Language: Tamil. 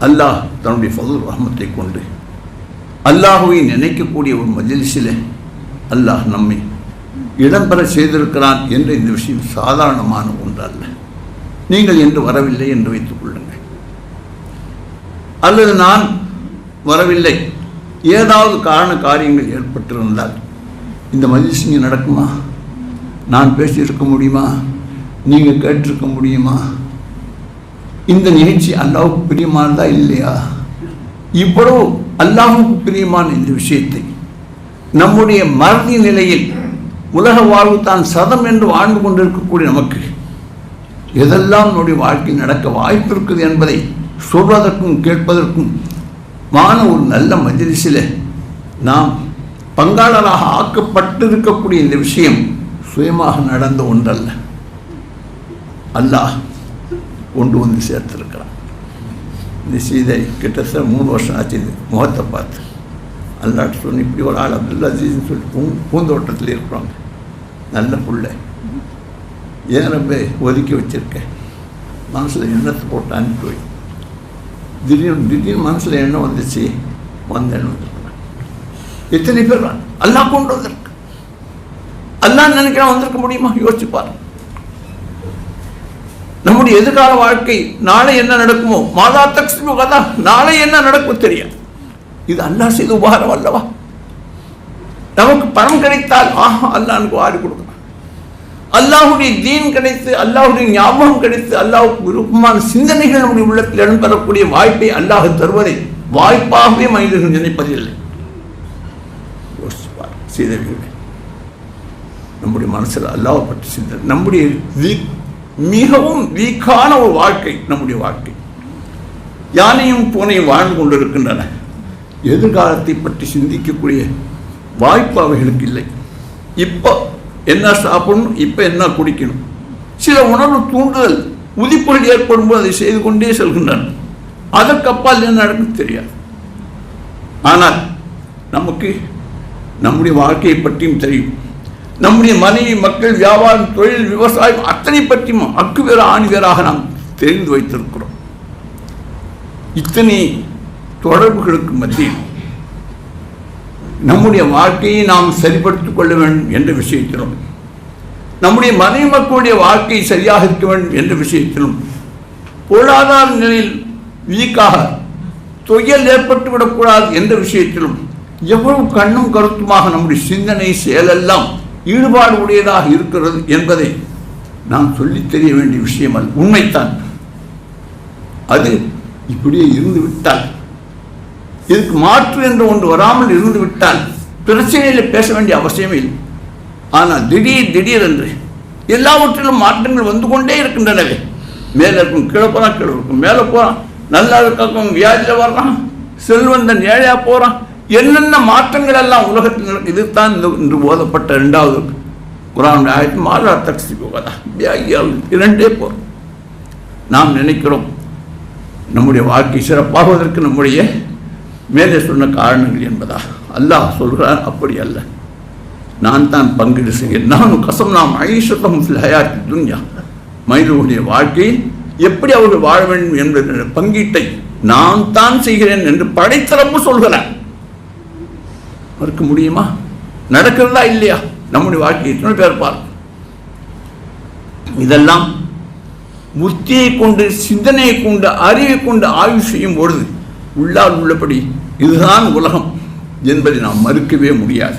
அல்லாஹ் தன்னுடைய ஃபதுல் ரஹமத்தை கொண்டு அல்லாஹுவை நினைக்கக்கூடிய ஒரு மஜலிஸில் அல்லாஹ் நம்மை இடம்பெற செய்திருக்கிறான் என்ற இந்த விஷயம் சாதாரணமான ஒன்றல்ல. நீங்கள் என்று வரவில்லை என்று வைத்துக் கொள்ளுங்கள். அல்லது நான் வரவில்லை. ஏதாவது காரண காரியங்கள் ஏற்பட்டிருந்தால் இந்த மஜிலிஸ் இங்கே நடக்குமா? நான் பேசியிருக்க முடியுமா? நீங்கள் கேட்டிருக்க முடியுமா? இந்த நிகழ்ச்சி அல்லாவுக்கு பிரியமானதா இல்லையா? இவ்வளவு அல்லாஹுக்கு பிரியமான இந்த விஷயத்தை. நம்முடைய மறதி நிலையில் உலக வாழ்வு தான் சதம் என்று வாழ்ந்து கொண்டிருக்கக்கூடிய நமக்கு எதெல்லாம் நம்முடைய வாழ்க்கையில் நடக்க வாய்ப்பு இருக்குது என்பதை சொல்வதற்கும் கேட்பதற்கும் மான ஒரு நல்ல மஜ்லிஸில் நாம் பங்காளராக ஆக்கப்பட்டிருக்கக்கூடிய இந்த விஷயம் சுயமாக நடந்த ஒன்றல்ல. அல்லாஹ் கொண்டு வந்து சேர்த்துருக்கிறான். இந்த சீதை கிட்டத்தட்ட மூணு வருஷம் ஆச்சு இது முகத்தை பார்த்து. அல்லாட்டு சொன்ன இப்படி ஒரு ஆள் அப்துல்லா அசீஸ்னு சொல்லி பூ பூந்தோட்டத்தில் இருக்கிறாங்க நல்ல பிள்ளை. ஏன் ரொம்ப ஒதுக்கி வச்சுருக்கேன் மனசில் எண்ணத்தை போட்டு அனுப்பி வை. திடீர்னு திடீர்னு மனசில் எண்ணம் வந்துச்சு வந்த எண்ணம் வந்துருக்கேன் எத்தனை பேர் அல்லாஹ் கொண்டு வந்திருக்கு? அல்லான்னு நினைக்கிறா வந்திருக்க முடியுமா? யோசிச்சு பாருங்க. நம்முடைய எதிர்கால வாழ்க்கை நாளை என்ன நடக்குமோ? மாதா தக்ஸ்மு கதா நாளை என்ன நடக்கும் தெரியாது. இது அல்லாஹ் செய்த உபகாரம் அல்லவா? நமக்கு பணம் கிடைத்தால் ஆஹா அல்லாஹ்னுக்கு வாரி கொடுக்கலாம் அல்லாஹுடைய தீன் கிடைத்து அல்லாஹுடைய ஞாபகம் கிடைத்து அல்லாஹுக்கு விருப்பமான சிந்தனைகள் நம்முடைய உள்ளத்தில் இடம்பெறக்கூடிய வாய்ப்பை அல்லாஹ் தருவதை வாய்ப்பாகவே மனிதர்கள் நினைப்பதில்லை. யோசிப்பார் நம்முடைய மனசில் அல்லாஹ் பற்றி சிந்தனை நம்முடைய மிகவும் வீக்கான ஒரு வாழ்க்கை நம்முடைய வாழ்க்கை. யானையும் பூனையும் வாழ்ந்து கொண்டிருக்கின்றன. எதிர்காலத்தை பற்றி சிந்திக்கக்கூடிய வாய்ப்பு அவைகளுக்கு இல்லை. இப்போ என்ன சாப்பிடணும் இப்போ என்ன குடிக்கணும்? சில உணர்வு தூண்டுதல் உதிப்புகள் ஏற்படும் போது அதை செய்து கொண்டே செல்கின்றன. அதற்கப்பால் என்ன நடக்கும் தெரியாது. ஆனால் நமக்கு நம்முடைய வாழ்க்கையை பற்றியும் தெரியும். நம்முடைய மனைவி மக்கள் வியாபாரம் தொழில் விவசாயம் அத்தனை பற்றியும் அக்கு வேற ஆணி வேறாக நாம் தெரிந்து வைத்திருக்கிறோம். இத்தனை தொடர்புகளுக்கு மத்தியில் நம்முடைய வாழ்க்கையை நாம் சரிப்படுத்திக் கொள்ள வேண்டும் என்ற விஷயத்திலும் நம்முடைய மனைவி மக்களுடைய வாழ்க்கை சரியாக இருக்க வேண்டும் என்ற விஷயத்திலும் பொருளாதார நிலையில் வீக்காக தொயல் ஏற்பட்டுவிடக்கூடாது என்ற விஷயத்திலும் எவ்வளவு கண்ணும் கருத்துமாக நம்முடைய சிந்தனை செயலெல்லாம் ஈடுபாடு உடையதாக இருக்கிறது என்பதை நாம் சொல்லித் தெரிய வேண்டிய விஷயம் அல்ல. உண்மைத்தான். அது இப்படியே இருந்து விட்டால் இதுக்கு மாற்று என்று ஒன்று வராமல் இருந்து விட்டால் பிரச்சனையில் பேச வேண்டிய அவசியமே இல்லை. ஆனால் திடீர் திடீரென்று எல்லாவற்றிலும் மாற்றங்கள் வந்து கொண்டே இருக்கின்றனவே. மேலே இருக்கும் கீழே போகிறான் கீழே இருக்கும் மேலே போகிறான் நல்லா இருக்கும் வியாதியில் வர்றான் செல்வந்தன் ஏழையாக போகிறான் என்னென்ன மாற்றங்கள் எல்லாம் உலகத்தில் நடக்கு இதுதான் இந்த இன்று ஓதப்பட்ட ரெண்டாவது குரான் ஆயிரத்தி மாலா தக்சி போகாதா இரண்டே போகிறோம் நாம் நினைக்கிறோம் நம்முடைய வாழ்க்கை சிறப்பாகுவதற்கு நம்முடைய மேலே சொன்ன காரணங்கள் என்பதா அல்லாஹ் சொல்கிறார் அப்படி அல்ல. நான் தான் பங்கீடு செய்கிறேன். நானும் கசம் நாம் ஐஷத்தம் ஹயாத்தி துன்யா. மனிதனுடைய வாழ்க்கையில் எப்படி அவர்கள் வாழ வேண்டும் என்ற பங்கீட்டை நான் தான் செய்கிறேன் என்று படைத்தரப்பு சொல்கிறேன். மறுக்க முடியுமா? நடக்கிறதா இல்லையா? நம்முடைய வாழ்க்கை எத்தனை பேர் பார்க்கும் இதெல்லாம் புத்தியை கொண்டு சிந்தனையை கொண்டு அறிவை கொண்டு ஆய்வு செய்யும் பொழுது உள்ளால் உள்ளபடி இதுதான் உலகம் என்பதை நாம் மறுக்கவே முடியாது.